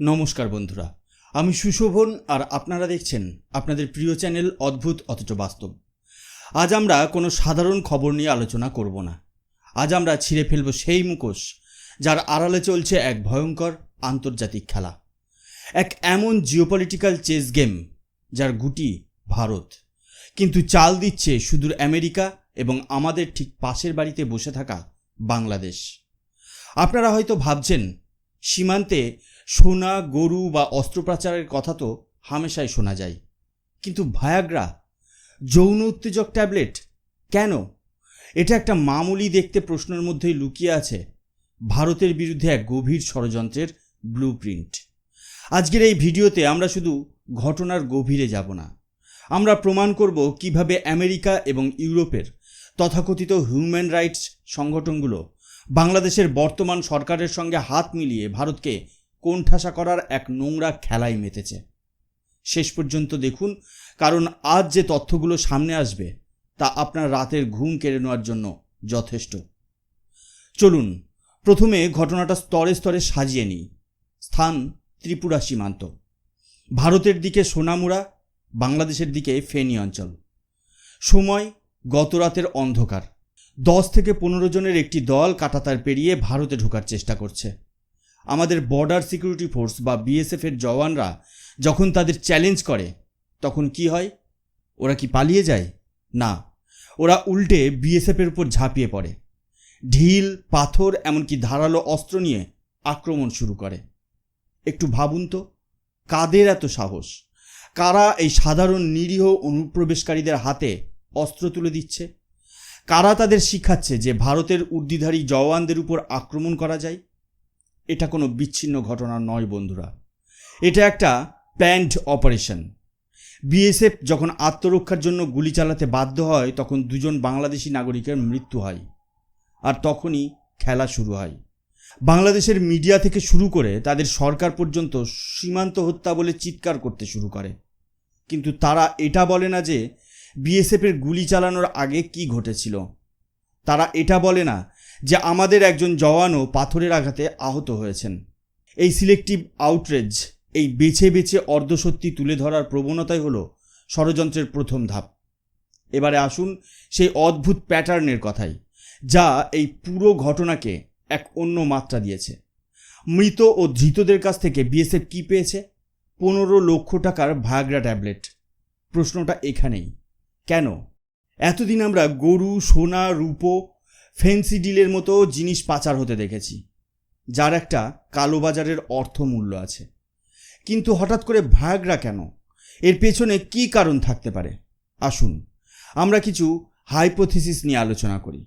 নমস্কার বন্ধুরা, আমি সুশোভন আর আপনারা দেখছেন আপনাদের প্রিয় চ্যানেল অদ্ভুত অথচ বাস্তব। আজ আমরা কোনো সাধারণ খবর নিয়ে আলোচনা করব না। আজ আমরা ছিঁড়ে ফেলব সেই মুখোশ যার আড়ালে চলছে এক ভয়ঙ্কর আন্তর্জাতিক খেলা। এক এমন জিওপলিটিক্যাল চেস গেম যার গুটি ভারত। কিন্তু চাল দিচ্ছে সুদূর আমেরিকা এবং আমাদের ঠিক পাশের বাড়িতে বসে থাকা বাংলাদেশ। আপনারা হয়তো ভাবছেন, সীমান্তে সোনা, গরু বা অস্ত্রোপচারের কথা তো হামেশাই শোনা যায়। কিন্তু ভায়াগ্রা, যৌন উত্তেজক ট্যাবলেট, কেন? এটা একটা মামুলি দেখতে প্রশ্নের মধ্যেই লুকিয়ে আছে ভারতের বিরুদ্ধে এক গভীর ষড়যন্ত্রের ব্লু প্রিন্ট আজকের এই ভিডিওতে আমরা শুধু ঘটনার গভীরে যাব না। আমরা প্রমাণ করব কীভাবে আমেরিকা এবং ইউরোপের তথাকথিত হিউম্যান রাইটস সংগঠনগুলো বাংলাদেশের বর্তমান সরকারের সঙ্গে হাত মিলিয়ে ভারতকে কোণঠাসা করার এক নোংরা খেলায় মেতেছে। শেষ পর্যন্ত দেখুন, কারণ আজ যে তথ্যগুলো সামনে আসবে, তা আপনার রাতের ঘুম কেড়ে নেওয়ার জন্য যথেষ্ট। চলুন, প্রথমে ঘটনাটা স্তরে স্তরে সাজিয়ে নিই। স্থান ত্রিপুরা সীমান্ত। ভারতের দিকে সোনামুড়া, বাংলাদেশের দিকে ফেনী অঞ্চল। সময় গতরাতের অন্ধকার। দশ থেকে পনেরো জনের একটি দল কাটাতার পেরিয়ে ভারতে ঢোকার চেষ্টা করছে। আমাদের বর্ডার সিকিউরিটি ফোর্স বা বিএসএফের জওয়ানরা যখন তাদের চ্যালেঞ্জ করে, তখন কি হয়? ওরা কি পালিয়ে যায়? না। ওরা উল্টে বিএসএফের উপর ঝাঁপিয়ে পড়ে। ঢিল, পাথর, এমনকি ধারালো অস্ত্র নিয়ে আক্রমণ শুরু করে। একটু ভাবুন তো, কাদের এত সাহস? কারা এই সাধারণ নিরীহ অনুপ্রবেশকারীদের হাতে অস্ত্র তুলে দিচ্ছে? কারা তাদের শিখাচ্ছে যে ভারতের উর্দিধারী জওয়ানদের উপর আক্রমণ করা যায়? এটা কোনো বিচ্ছিন্ন ঘটনা নয়, বন্ধুরা। এটা একটা প্যান্ড অপারেশন বিএসএফ যখন আত্মরক্ষার জন্য গুলি চালাতে বাধ্য হয়, তখন দুজন বাংলাদেশি নাগরিকের মৃত্যু হয় আর তখনই খেলা শুরু হয়। বাংলাদেশের মিডিয়া থেকে শুরু করে তাদের সরকার পর্যন্ত সীমান্ত হত্যা বলে চিৎকার করতে শুরু করে। কিন্তু তারা এটা বলে না যে বিএসএফের গুলি চালানোর আগে কি ঘটেছিল। তারা এটা বলে না যে আমাদের একজন জওয়ানও পাথরের আঘাতে আহত হয়েছেন। এই সিলেক্টিভ আউটরেজ এই বেছে বেছে অর্ধসত্যি তুলে ধরার প্রবণতাই হলো ষড়যন্ত্রের প্রথম ধাপ। এবারে আসুন সেই অদ্ভুত প্যাটার্নের কথাই, যা এই পুরো ঘটনাকে এক অন্য মাত্রা দিয়েছে। মৃত ও ধৃতদের কাছ থেকে বিএসএফ কী পেয়েছে? পনেরো লক্ষ টাকার ভায়াগ্রা ট্যাবলেট। প্রশ্নটা এখানেই। কেন? এতদিন আমরা গরু, সোনা, রূপো ফেন্সি ডিলের মতো জিনিস পাচার হতে দেখেছি, যার একটা কালোবাজারের অর্থমূল্য আছে। কিন্তু হঠাৎ করে ভায়াগ্রা কেন? এর পেছনে কি কারণ থাকতে পারে? আসুন, আমরা কিছু হাইপোথিসিস নিয়ে আলোচনা করি।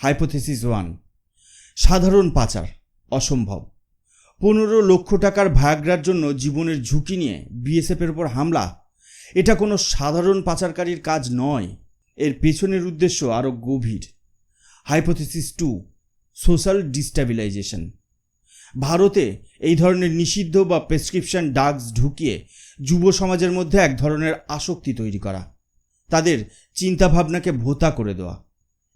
হাইপোথিসিস ওয়ান, সাধারণ পাচার, অসম্ভব। পনেরো লক্ষ টাকার ভায়াগ্রার জন্য জীবনের ঝুঁকি নিয়ে বিএসএফের উপর হামলা? এটা কোনো সাধারণ পাচারকারীর কাজ নয়। এর পেছনের উদ্দেশ্য আরও গভীর। হাইপোথিসিস টু সোশ্যাল ডিস্টাবিলাইজেশন ভারতে এই ধরনের নিষিদ্ধ বা প্রেসক্রিপশন ড্রাগস ঢুকিয়ে যুব সমাজের মধ্যে এক ধরনের আসক্তি তৈরি করা, তাদের চিন্তাভাবনাকে ভোতা করে দেওয়া।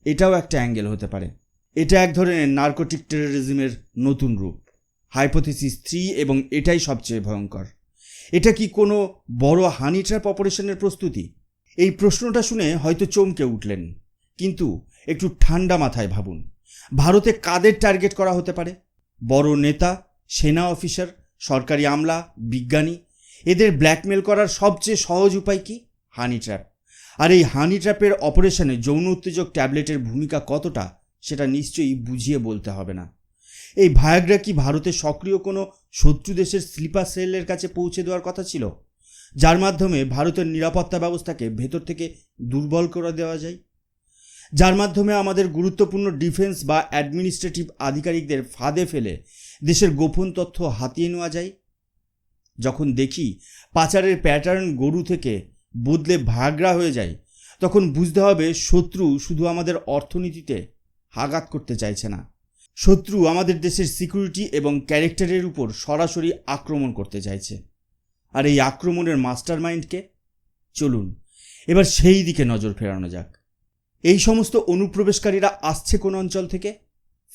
এটাও একটা অ্যাঙ্গেল হতে পারে। এটা এক ধরনের নার্কোটিক টেরোরিজমের নতুন রূপ। হাইপোথিসিস থ্রি এবং এটাই সবচেয়ে ভয়ঙ্কর। এটা কি কোনো বড় হানি ট্র্যাপ অপারেশনের প্রস্তুতি? এই প্রশ্নটা শুনে হয়তো চমকে উঠলেন। কিন্তু একটু ঠান্ডা মাথায় ভাবুন। ভারতে কাদের টার্গেট করা হতে পারে? বড় নেতা, সেনা অফিসার, সরকারি আমলা, বিজ্ঞানী, এদের ব্ল্যাকমেল করার সবচেয়ে সহজ উপায় কি? হানি ট্র্যাপ। আর এই হানি ট্র্যাপের অপারেশনে যৌন উত্তেজক ট্যাবলেটের ভূমিকা কতটা, সেটা নিশ্চয়ই বুঝিয়ে বলতে হবে না। এই ভায়াগ্রা কি ভারতের সক্রিয় কোনো শত্রু দেশের স্লিপার সেলের কাছে পৌঁছে দেওয়ার কথা ছিল? যার মাধ্যমে ভারতের নিরাপত্তা ব্যবস্থাকে ভেতর থেকে দুর্বল করে দেওয়া যায়? যার মাধ্যমে আমাদের গুরুত্বপূর্ণ ডিফেন্স বা অ্যাডমিনিস্ট্রেটিভ আধিকারিকদের ফাঁদে ফেলে দেশের গোপন তথ্য হাতিয়ে নেওয়া যায়। যখন দেখি পাচারের প্যাটার্ন গরু থেকে বদলে ভাগরা হয়ে যায়, তখন বুঝতে হবে শত্রু শুধু আমাদের অর্থনীতিতে আঘাত করতে চাইছে না। শত্রু আমাদের দেশের সিকিউরিটি এবং ক্যারেক্টারের উপর সরাসরি আক্রমণ করতে চাইছে। আর এই আক্রমণের মাস্টার মাইন্ডকে চলুন, এবার সেই দিকে নজর ফেরানো যাক। এই সমস্ত অনুপ্রবেশকারীরা আসছে কোন অঞ্চল থেকে?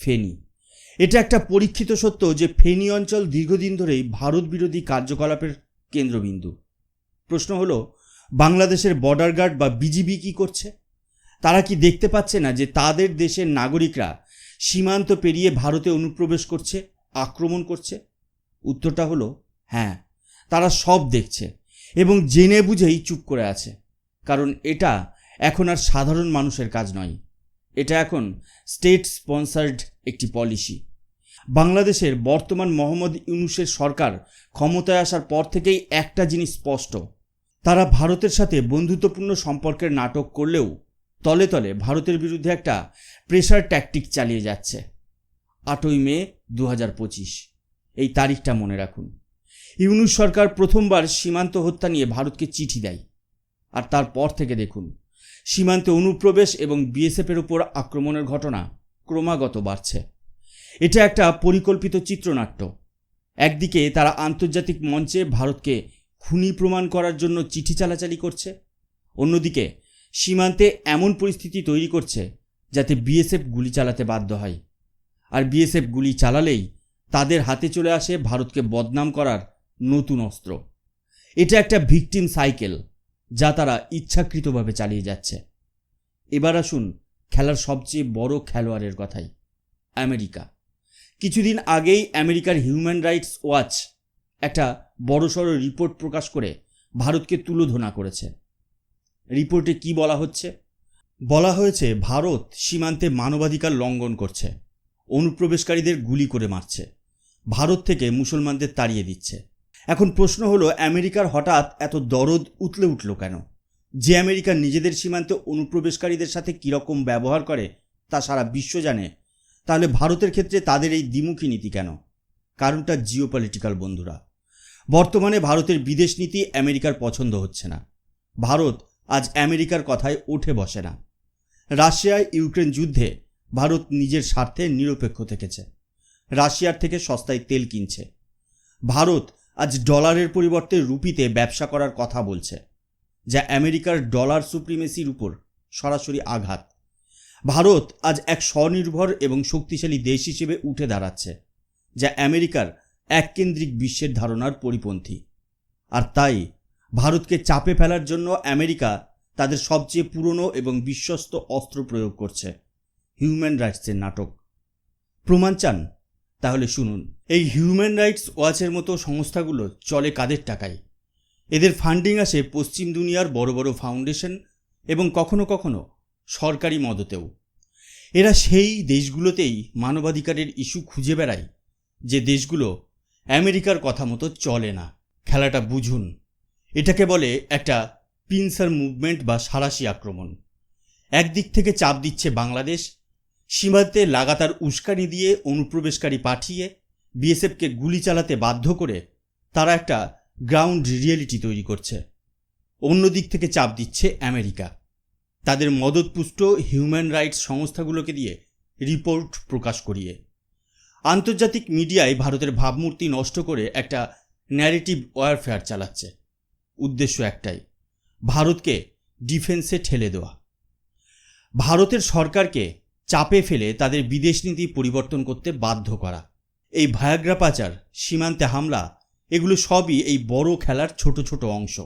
ফেনী। এটা একটা পরীক্ষিত সত্য যে ফেনী অঞ্চল দীর্ঘদিন ধরেই ভারত বিরোধী কার্যকলাপের কেন্দ্রবিন্দু। প্রশ্ন হলো, বাংলাদেশের বর্ডার গার্ড বা বিজিবি কি করছে? তারা কি দেখতে পাচ্ছে না যে তাদের দেশের নাগরিকরা সীমান্ত পেরিয়ে ভারতে অনুপ্রবেশ করছে, আক্রমণ করছে? উত্তরটা হলো হ্যাঁ তারা সব দেখছে এবং জেনে বুঝেই চুপ করে আছে। কারণ এটা এখন আর সাধারণ মানুষের কাজ নয়। এটা এখন স্টেট স্পন্সার্ড একটি পলিসি। বাংলাদেশের বর্তমান মোহাম্মদ ইউনুসের সরকার ক্ষমতায় আসার পর থেকেই একটা জিনিস স্পষ্ট। তারা ভারতের সাথে বন্ধুত্বপূর্ণ সম্পর্কের নাটক করলেও তলে তলে ভারতের বিরুদ্ধে একটা প্রেশার ট্যাকটিক চালিয়ে যাচ্ছে। আটই মে দু হাজার পঁচিশ। এই তারিখটা মনে রাখুন। ইউনুস সরকার প্রথমবার সীমান্ত হত্যা নিয়ে ভারতকে চিঠি দেয়। আর তারপর থেকে দেখুন সীমান্তে অনুপ্রবেশ এবং বিএসএফের উপর আক্রমণের ঘটনা ক্রমাগত বাড়ছে। এটা একটা পরিকল্পিত চিত্রনাট্য। একদিকে তারা আন্তর্জাতিক মঞ্চে ভারতকে খুনি প্রমাণ করার জন্য চিঠি চালাচালি করছে, অন্যদিকে সীমান্তে এমন পরিস্থিতি তৈরি করছে যাতে বিএসএফ গুলি চালাতে বাধ্য হয়। আর বিএসএফ গুলি চালালেই তাদের হাতে চলে আসে ভারতকে বদনাম করার নতুন অস্ত্র। এটা একটা ভিকটিম সাইকেল। যা তারা ইচ্ছাকৃতভাবে চালিয়ে যাচ্ছে। এবার আসুন খেলার সবচেয়ে বড় খেলোয়াড়ের কথাই, আমেরিকা। কিছুদিন আগেই আমেরিকার হিউম্যান রাইটস ওয়াচ একটা বড়সড় রিপোর্ট প্রকাশ করে ভারতকে তুলোধনা করেছে। রিপোর্টে কি বলা হচ্ছে? বলা হয়েছে, ভারত সীমান্তে মানবাধিকার লঙ্ঘন করছে, অনুপ্রবেশকারীদের গুলি করে মারছে, ভারত থেকে মুসলমানদের তাড়িয়ে দিচ্ছে। এখন প্রশ্ন হলো, আমেরিকার হঠাৎ এত দরদ উতলে উঠল কেন? যে আমেরিকা নিজেদের সীমান্তে অনুপ্রবেশকারীদের সাথে কীরকম ব্যবহার করে, তা সারা বিশ্ব জানে। তাহলে ভারতের ক্ষেত্রে তাদের এই দ্বিমুখী নীতি কেন? কারণটা জিও বন্ধুরা। বর্তমানে ভারতের বিদেশ নীতি আমেরিকার পছন্দ হচ্ছে না। ভারত আজ আমেরিকার কথায় উঠে বসে না। রাশিয়ায় ইউক্রেন যুদ্ধে ভারত নিজের স্বার্থে নিরপেক্ষ থেকেছে। রাশিয়ার থেকে সস্তায় তেল কিনছে। ভারত আজ ডলারের পরিবর্তে রুপিতে ব্যবসা করার কথা বলছে, যা আমেরিকার ডলার সুপ্রিমেসির উপর সরাসরি আঘাত। ভারত আজ এক স্বনির্ভর এবং শক্তিশালী দেশ হিসেবে উঠে দাঁড়াচ্ছে, যা আমেরিকার এককেন্দ্রিক বিশ্বের ধারণার পরিপন্থী। আর তাই, ভারতকে চাপে ফেলার জন্য আমেরিকা তাদের সবচেয়ে পুরনো এবং বিশ্বস্ত অস্ত্র প্রয়োগ করছে, হিউম্যান রাইটসের নাটক। প্রমাণ চান তাহলে শুনুন। এই হিউম্যান রাইটস ওয়াচের মতো সংস্থাগুলো চলে কাদের টাকায়? এদের ফান্ডিং আসে পশ্চিম দুনিয়ার বড় বড় ফাউন্ডেশন এবং কখনো কখনো সরকারি মদতেও। এরা সেই দেশগুলোতেই মানবাধিকারের ইস্যু খুঁজে বেড়ায়, যে দেশগুলো আমেরিকার কথা মতো চলে না। খেলাটা বুঝুন। এটাকে বলে একটা পিনসার মুভমেন্ট বা সারাশি আক্রমণ। একদিক থেকে চাপ দিচ্ছে বাংলাদেশ সীমান্তে লাগাতার উস্কানি দিয়ে অনুপ্রবেশকারী পাঠিয়ে বিএসএফকে গুলি চালাতে বাধ্য করে তারা একটা গ্রাউন্ড রিয়েলিটি তৈরি করছে। অন্য দিক থেকে চাপ দিচ্ছে আমেরিকা। তাদের মদতপুষ্ট হিউম্যান রাইটস সংস্থাগুলোকে দিয়ে রিপোর্ট প্রকাশ করিয়ে। আন্তর্জাতিক মিডিয়ায় ভারতের ভাবমূর্তি নষ্ট করে একটা ন্যারেটিভ ওয়ারফেয়ার চালাচ্ছে। উদ্দেশ্য একটাই, ভারতকে ডিফেন্সে ঠেলে দেওয়া। ভারতের সরকারকে চাপে ফেলে তাদের বিদেশ নীতি পরিবর্তন করতে বাধ্য করা। এই ভায়াগ্রা পাচার সীমান্তে হামলা, এগুলো সবই এই বড় খেলার ছোট ছোট অংশ।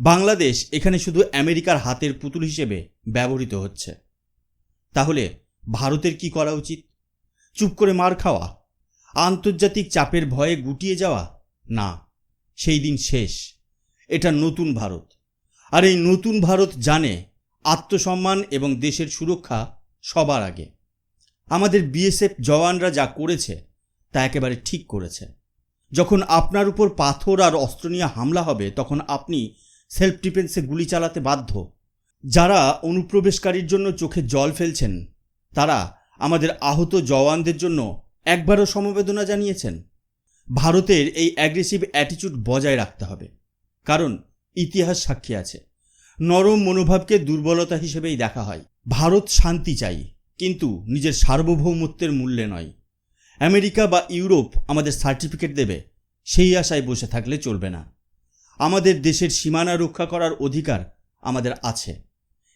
বাংলাদেশ এখানে শুধু আমেরিকার হাতের পুতুল হিসেবে ব্যবহৃত হচ্ছে। তাহলে ভারতের কি করা উচিত? চুপ করে মার খাওয়া? আন্তর্জাতিক চাপের ভয়ে গুটিয়ে যাওয়া? না, সেই দিন শেষ। এটা নতুন ভারত। আর এই নতুন ভারত জানে আত্মসম্মান এবং দেশের সুরক্ষা সবার আগে। আমাদের বিএসএফ জওয়ানরা যা করেছে, তা একেবারে ঠিক করেছে। যখন আপনার উপর পাথর আর অস্ত্র নিয়ে হামলা হবে, তখন আপনি সেলফ ডিফেন্সে গুলি চালাতে বাধ্য। যারা অনুপ্রবেশকারীর জন্য চোখে জল ফেলছেন, তারা আমাদের আহত জওয়ানদের জন্য একবারও সমবেদনা জানিয়েছেন। ভারতের এই অ্যাগ্রেসিভ অ্যাটিচিউড বজায় রাখতে হবে। কারণ ইতিহাস সাক্ষী আছে। নরম মনোভাবকে দুর্বলতা হিসেবেই দেখা হয়। ভারত শান্তি চাই, কিন্তু নিজের সার্বভৌমত্বের মূল্যে নয়। আমেরিকা বা ইউরোপ আমাদের সার্টিফিকেট দেবে, সেই আশায় বসে থাকলে চলবে না। আমাদের দেশের সীমানা রক্ষা করার অধিকার আমাদের আছে,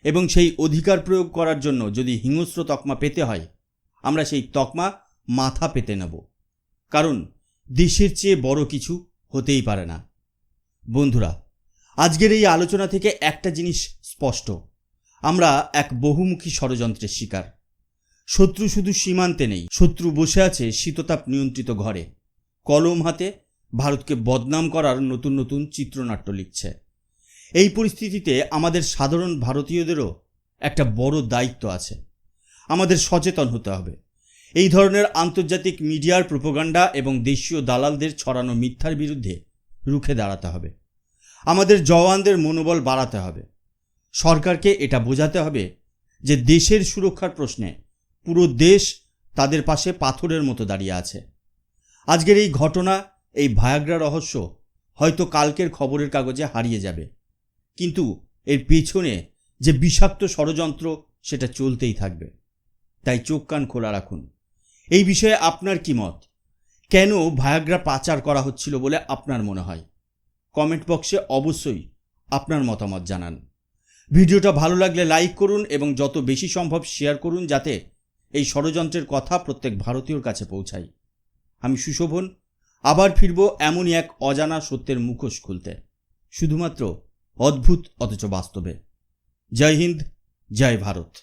এবং সেই অধিকার প্রয়োগ করার জন্য যদি হিংস্র তকমা পেতে হয়, আমরা সেই তকমা মাথা পেতে নেব। কারণ দেশের চেয়ে বড় কিছু হতেই পারে না। বন্ধুরা, আজকের এই আলোচনা থেকে একটা জিনিস স্পষ্ট। আমরা এক বহুমুখী ষড়যন্ত্রের শিকার। শত্রু শুধু সীমান্তে নেই, শত্রু বসে আছে শীততাপ নিয়ন্ত্রিত ঘরে। কলম হাতে ভারতকে বদনাম করার নতুন নতুন চিত্রনাট্য লিখছে। এই পরিস্থিতিতে আমাদের সাধারণ ভারতীয়দেরও একটা বড় দায়িত্ব আছে। আমাদের সচেতন হতে হবে। এই ধরনের আন্তর্জাতিক মিডিয়ার প্রোপাগান্ডা এবং দেশীয় দালালদের ছড়ানো মিথ্যার বিরুদ্ধে রুখে দাঁড়াতে হবে। আমাদের জওয়ানদের মনোবল বাড়াতে হবে। সরকারকে এটা বোঝাতে হবে যে দেশের সুরক্ষার প্রশ্নে পুরো দেশ তাদের পাশে পাথরের মতো দাঁড়িয়ে আছে। আজকের এই ঘটনা, এই ভায়াগ্রা রহস্য হয়তো কালকের খবরের কাগজে হারিয়ে যাবে। কিন্তু এর পেছনে যে বিষাক্ত ষড়যন্ত্র, সেটা চলতেই থাকবে। তাই চোখ কান খোলা রাখুন। এই বিষয়ে আপনার কি মত? কেন ভায়াগ্রা পাচার করা হচ্ছিল বলে আপনার মনে হয়? কমেন্ট বক্সে অবশ্যই আপনার মতামত জানান। ভিডিওটা ভালো লাগলে লাইক করুন এবং যত বেশি সম্ভব শেয়ার করুন যাতে এই ষড়যন্ত্রের কথা প্রত্যেক ভারতীয়র কাছে পৌঁছায়। আমি সুশোভন, আবার ফিরব এমনই এক অজানা সত্যের মুখোশ খুলতে। শুধুমাত্র অদ্ভুত, অথচ বাস্তবে। জয় হিন্দ, জয় ভারত।